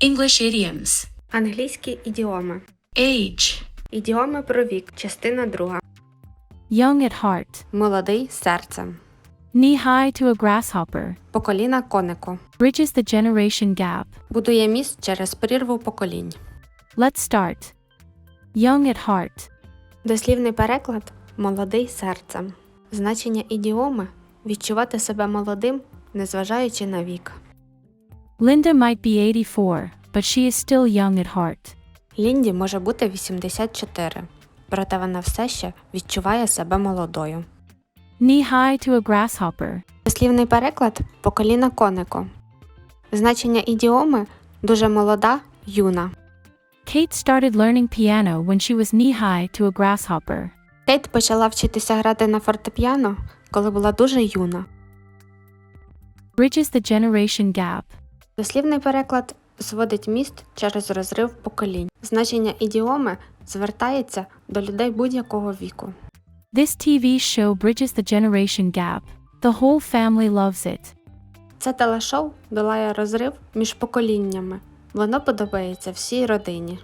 English idioms. Англійські ідіоми. Age. Ідіоми про вік. Частина друга. Young at heart. Молодий серцем. Knee high to a grasshopper. По коліна конику. Bridges the generation gap. Будує міст через прірву поколінь. Let's start. Young at heart. Дослівний переклад молодий серцем. Значення ідіоми відчувати себе молодим, незважаючи на вік. Linda might be 84, but she is still young at heart. Лінді може бути 84, проте вона все ще відчуває себе молодою. Knee high to a grasshopper. Дослівний переклад по коліна конику. Значення ідіоми дуже молода, юна. Kate started learning piano when she was knee high to a grasshopper. Кейт почала вчитися грати на фортепіано, коли була дуже юна. Bridges the generation gap. Дослівний переклад зводить міст через розрив поколінь. Значення ідіоми звертається до людей будь-якого віку. This TV show bridges the generation gap. The whole family loves it. Це телешоу долає розрив між поколіннями. Воно подобається всій родині.